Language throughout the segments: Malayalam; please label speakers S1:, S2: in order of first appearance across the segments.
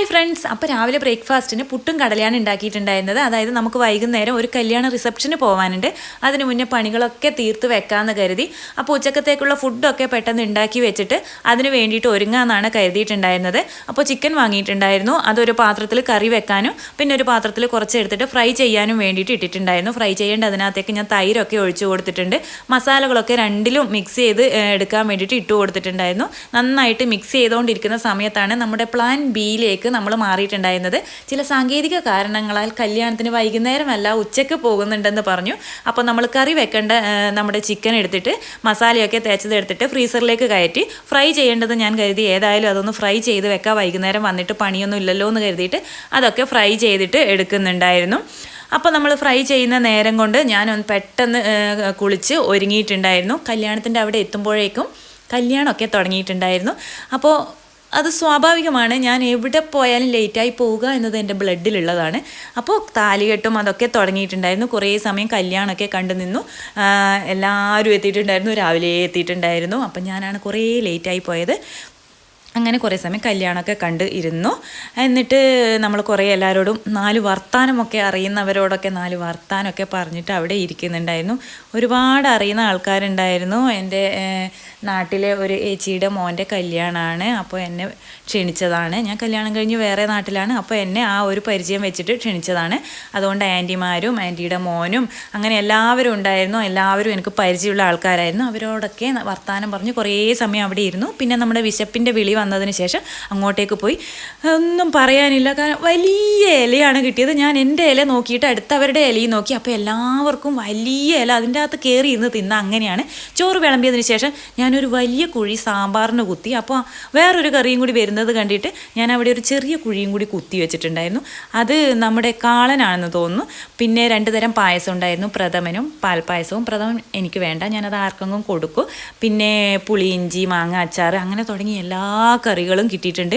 S1: ഹായ് ഫ്രണ്ട്സ് അപ്പോൾ രാവിലെ ബ്രേക്ക്ഫാസ്റ്റിന് പുട്ടും കടലയാണ് ഉണ്ടാക്കിയിട്ടുണ്ടായിരുന്നത്. അതായത് നമുക്ക് വൈകുന്നേരം ഒരു കല്യാണ റിസപ്ഷന് പോകാനുണ്ട് അതിന് മുന്നേ പണികളൊക്കെ തീർത്ത് വെക്കാമെന്ന് കരുതി. അപ്പോൾ ഉച്ചക്കത്തേക്കുള്ള ഫുഡൊക്കെ പെട്ടെന്ന് ഉണ്ടാക്കി വെച്ചിട്ട് അതിന് വേണ്ടിയിട്ട് ഒരുങ്ങാമെന്നാണ് കരുതിയിട്ടുണ്ടായിരുന്നത്. അപ്പോൾ ചിക്കൻ വാങ്ങിയിട്ടുണ്ടായിരുന്നു. അതൊരു പാത്രത്തിൽ കറി വെക്കാനും പിന്നെ ഒരു പാത്രത്തിൽ കുറച്ച് എടുത്തിട്ട് ഫ്രൈ ചെയ്യാനും വേണ്ടിയിട്ട് ഇട്ടിട്ടുണ്ടായിരുന്നു. ഫ്രൈ ചെയ്യേണ്ട അതിനകത്തേക്ക് ഞാൻ തൈരൊക്കെ ഒഴിച്ചു കൊടുത്തിട്ടുണ്ട്. മസാലകളൊക്കെ രണ്ടിലും മിക്സ് ചെയ്ത് എടുക്കാൻ വേണ്ടിയിട്ട് ഇട്ട് കൊടുത്തിട്ടുണ്ടായിരുന്നു. നന്നായിട്ട് മിക്സ് ചെയ്തുകൊണ്ടിരിക്കുന്ന സമയത്താണ് നമ്മുടെ പ്ലാൻ ബിയിലേക്ക് നമ്മൾ മാറിയിട്ടുണ്ടായിരുന്നത്. ചില സാങ്കേതിക കാരണങ്ങളാൽ കല്യാണത്തിന് വൈകുന്നേരമല്ല ഉച്ചയ്ക്ക് പോകുന്നുണ്ടെന്ന് പറഞ്ഞു. അപ്പോൾ നമ്മൾ കറി വെക്കേണ്ട നമ്മുടെ ചിക്കൻ എടുത്തിട്ട് മസാലയൊക്കെ തേച്ചത് എടുത്തിട്ട് ഫ്രീസറിലേക്ക് കയറ്റി ഫ്രൈ ചെയ്യേണ്ടത് ഞാൻ കരുതി ഏതായാലും അതൊന്ന് ഫ്രൈ ചെയ്ത് വെക്കാം വൈകുന്നേരം വന്നിട്ട് പണിയൊന്നും ഇല്ലല്ലോ എന്ന് കരുതിയിട്ട് അതൊക്കെ ഫ്രൈ ചെയ്തിട്ട് എടുക്കുന്നുണ്ടായിരുന്നു. അപ്പോൾ നമ്മൾ ഫ്രൈ ചെയ്യുന്ന നേരം കൊണ്ട് ഞാനൊന്ന് പെട്ടെന്ന് കുളിച്ച് ഒരുങ്ങിയിട്ടുണ്ടായിരുന്നു. കല്യാണത്തിന്റെ അവിടെ എത്തുമ്പോഴേക്കും കല്യാണമൊക്കെ തുടങ്ങിയിട്ടുണ്ടായിരുന്നു. അപ്പോൾ അത് സ്വാഭാവികമാണ്. ഞാൻ എവിടെ പോയാലും ലേറ്റായി പോവുക എന്നത് എന്റെ ബ്ലഡിലുള്ളതാണ്. അപ്പോൾ താലികെട്ടും അതൊക്കെ തുടങ്ങിയിട്ടുണ്ടായിരുന്നു. കുറേ സമയം കല്യാണമൊക്കെ കണ്ടു നിന്നു. എല്ലാവരും എത്തിയിട്ടുണ്ടായിരുന്നു. രാവിലെ എത്തിയിട്ടുണ്ടായിരുന്നു. അപ്പം ഞാനാണ് കുറേ ലേറ്റായി പോയത്. അങ്ങനെ കുറേ സമയം കല്യാണമൊക്കെ കണ്ട് ഇരുന്നു. എന്നിട്ട് നമ്മൾ കുറേ എല്ലാവരോടും നാല് വർത്താനമൊക്കെ അറിയുന്നവരോടൊക്കെ നാല് വർത്താനമൊക്കെ പറഞ്ഞിട്ട് അവിടെ ഇരിക്കുന്നുണ്ടായിരുന്നു. ഒരുപാട് അറിയുന്ന ആൾക്കാരുണ്ടായിരുന്നു. എന്റെ നാട്ടിലെ ഒരു ഏച്ചിയുടെ മോന്റെ കല്യാണമാണ്. അപ്പോൾ എന്നെ ക്ഷണിച്ചതാണ്. ഞാൻ കല്യാണം കഴിഞ്ഞ് വേറെ നാട്ടിലാണ്. അപ്പോൾ എന്നെ ആ ഒരു പരിചയം വെച്ചിട്ട് ക്ഷണിച്ചതാണ്. അതുകൊണ്ട് ആന്റിമാരും ആന്റിയുടെ മോനും അങ്ങനെ എല്ലാവരും ഉണ്ടായിരുന്നു. എല്ലാവരും എനിക്ക് പരിചയമുള്ള ആൾക്കാരായിരുന്നു. അവരോടൊക്കെ വർത്താനം പറഞ്ഞ് കുറേ സമയം അവിടെ ഇരുന്നു. പിന്നെ നമ്മുടെ വിശപ്പിന്റെ വിളി വന്നതിന് ശേഷം അങ്ങോട്ടേക്ക് പോയി. ഒന്നും പറയാനില്ല. കാരണം വലിയ ഇലയാണ് കിട്ടിയത്. ഞാൻ എന്റെ ഇല നോക്കിയിട്ട് അടുത്തവരുടെ ഇലയും നോക്കി. അപ്പോൾ എല്ലാവർക്കും വലിയ ഇല അതിന്റെ അകത്ത് കയറി ഇരുന്ന് തിന്ന അങ്ങനെയാണ്. ചോറ് വിളമ്പിയതിന് ശേഷം ഞാനൊരു വലിയ കുഴി സാമ്പാറിന് കുത്തി. അപ്പോൾ വേറൊരു കറിയും കൂടി വരുന്നത് കണ്ടിട്ട് ഞാൻ അവിടെ ഒരു ചെറിയ കുഴിയും കൂടി കുത്തി വെച്ചിട്ടുണ്ടായിരുന്നു. അത് നമ്മുടെ കാളനാണെന്ന് തോന്നുന്നു. പിന്നെ രണ്ട് തരം പായസം ഉണ്ടായിരുന്നു. പ്രഥമനും പാൽപ്പായസവും. പ്രഥമൻ എനിക്ക് വേണ്ട. ഞാനത് ആർക്കെങ്കിലും കൊടുക്കും. പിന്നെ പുളിയിഞ്ചി മാങ്ങ അച്ചാർ അങ്ങനെ തുടങ്ങി എല്ലാ കറികളും കിട്ടിയിട്ടുണ്ട്.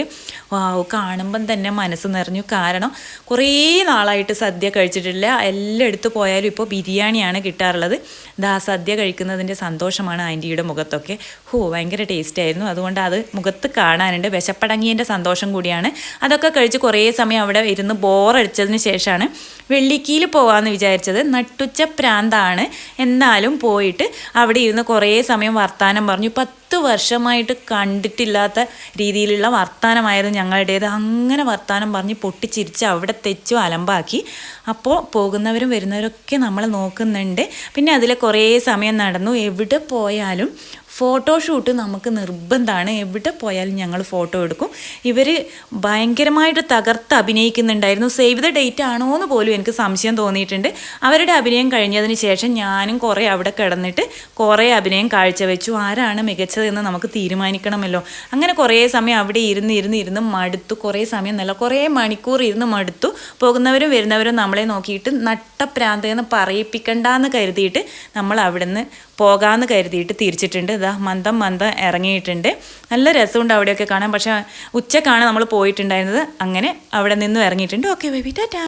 S1: വാവ് കാണുമ്പം തന്നെ മനസ്സ് നിറഞ്ഞു. കാരണം കുറേ നാളായിട്ട് സദ്യ കഴിച്ചിട്ടില്ല. എല്ലായിടത്ത് പോയാലും ഇപ്പോൾ ബിരിയാണിയാണ് കിട്ടാറുള്ളത്. ദാ സദ്യ കഴിക്കുന്നതിന്റെ സന്തോഷമാണ് ആന്റിയുടെ മുഖത്തൊക്കെ. ഹോ ഭയങ്കര ടേസ്റ്റ് ആയിരുന്നു. അതുകൊണ്ട് അത് മുഖത്ത് കാണാനുണ്ട്. വിശപ്പടങ്ങിയതിന്റെ സന്തോഷം കൂടിയാണ്. അതൊക്കെ കഴിച്ച് കുറേ സമയം അവിടെ ഇരുന്ന് ബോറടിച്ചതിന് ശേഷമാണ് വെള്ളിക്കീൽ പോകാമെന്ന് വിചാരിച്ചത്. നട്ടുച്ച പ്രാന്താണ്. എന്നാലും പോയിട്ട് അവിടെ ഇരുന്ന് കുറേ സമയം വർത്തമാനം പറഞ്ഞു. പത്ത് വർഷമായിട്ട് കണ്ടിട്ടില്ലാത്ത രീതിയിലുള്ള വർത്തമാനമായിരുന്നു ഞങ്ങളുടേത്. അങ്ങനെ വർത്തമാനം പറഞ്ഞ് പൊട്ടിച്ചിരിച്ച് അവിടെ തെച്ചു അലമ്പാക്കി. അപ്പോൾ പോകുന്നവരും വരുന്നവരൊക്കെ നമ്മൾ നോക്കുന്നുണ്ട്. പിന്നെ അതിൽ കുറേ സമയം നടന്നു. എവിടെ പോയാലും ഫോട്ടോഷൂട്ട് നമുക്ക് നിർബന്ധമാണ് എവിടെ പോയാലും ഞങ്ങൾ ഫോട്ടോ എടുക്കും. ഇവർ ഭയങ്കരമായിട്ട് തകർത്ത് അഭിനയിക്കുന്നുണ്ടായിരുന്നു. സേവ് ദ ഡേറ്റ് ആണോ എന്ന് പോലും എനിക്ക് സംശയം തോന്നിയിട്ടുണ്ട്. അവരുടെ അഭിനയം കഴിഞ്ഞതിന് ശേഷം ഞാനും കുറേ അവിടെ കിടന്നിട്ട് കുറേ അഭിനയം കാഴ്ചവെച്ചു. ആരാണ് മികച്ചതെന്ന് നമുക്ക് തീരുമാനിക്കണമല്ലോ. അങ്ങനെ കുറേ സമയം അവിടെ ഇരുന്ന് ഇരുന്ന് ഇരുന്ന് മടുത്തു. കുറേ സമയം നല്ല കുറേ മണിക്കൂർ ഇരുന്ന് മടുത്തു. പോകുന്നവരും വരുന്നവരും നമ്മളെ നോക്കിയിട്ട് നട്ടപ്രാന്തെന്ന് പറയിപ്പിക്കണ്ടെന്ന് കരുതിയിട്ട് നമ്മൾ അവിടെ നിന്ന് പോകാമെന്ന് കരുതിയിട്ട് തിരിച്ചിട്ടുണ്ട്. ഇതാ മന്ദം മന്ദം ഇറങ്ങിയിട്ടുണ്ട്. നല്ല രസമുണ്ട് അവിടെയൊക്കെ കാണാൻ. പക്ഷേ ഉച്ചക്കാണ് നമ്മൾ പോയിട്ടുണ്ടായിരുന്നത്. അങ്ങനെ അവിടെ നിന്നും ഇറങ്ങിയിട്ടുണ്ട്. Okay baby Tata